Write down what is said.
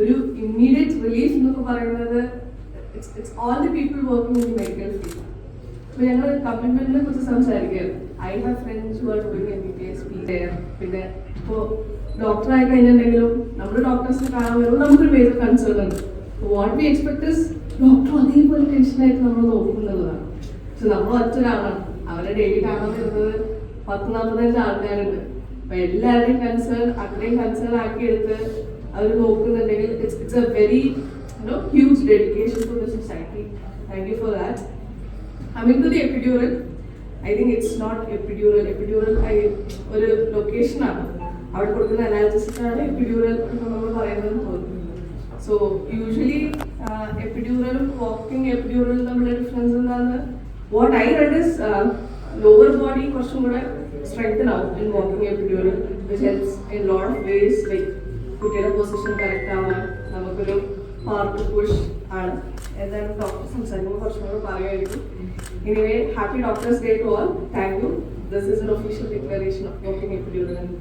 ഒരു immediate relief എന്നൊക്കെ പറയുന്നത് all the people working in medical field അപ്പൊ ഞങ്ങൾ കമ്മിറ്റ്മെന്റിനെ കുറിച്ച് സംസാരിക്കുകയാണ്. I have friends who are doing M കഴിഞ്ഞിട്ടുണ്ടെങ്കിലും നമ്മുടെ ഡോക്ടേഴ്സിനെ കാണാൻ വരുമ്പോൾ നമുക്കൊരു മേജർ കൺസേൺ ഉണ്ട്. വാട്ട് വി എക്സ്പെക്ട് ഡോക്ടർ അതേപോലെ ടെൻഷനായിട്ട് നമ്മൾ നോക്കുന്നതാണ്. പക്ഷെ നമ്മൾ ഒറ്റൊരാളാണ്. അവരെ ഡെയിലി കാണാൻ വരുന്നത് പത്ത് നാൽപ്പത്തഞ്ച് ആൾക്കാരുണ്ട്. അപ്പൊ എല്ലാവരുടെയും കൺസേൺ അത്രയും കൺസേൺ ആക്കി എടുത്ത് അവർ നോക്കുന്നുണ്ടെങ്കിൽ it's it's a very you know huge dedication to the society thank you for that to the epidural, I think it's not epidural. Epidural I ഒരു ലൊക്കേഷനാണ് അവിടെ കൊടുക്കുന്ന അനാലിസിസാണ് എപ്പിഡ്യൂറൽ എന്ന് നമ്മൾ പറയുന്നതെന്ന് തോന്നുന്നു സോ യൂഷ്വലി എപ്പിഡ്യൂറലും വാക്കിംഗ് എപ്പിഡ്യൂറലും തമ്മിലുള്ള ഡിഫറൻസ് എന്താണ്? What I read is lower body കുറച്ചും കൂടെ സ്ട്രെങ്തൻ ആവും in walking epidural which helps in lot of ways like കുട്ടിയുടെ പൊസിഷൻ കറക്റ്റ് ആവാൻ നമുക്കൊരു പാർട്ട് പുഷ് ആണ്. എന്തായാലും ഡോക്ടർ സംസാരിക്കുമ്പോൾ കുറച്ചും കൂടെ പറയുമായിരിക്കും. Anyway happy doctors day to all thank you this is an official declaration of working epidural and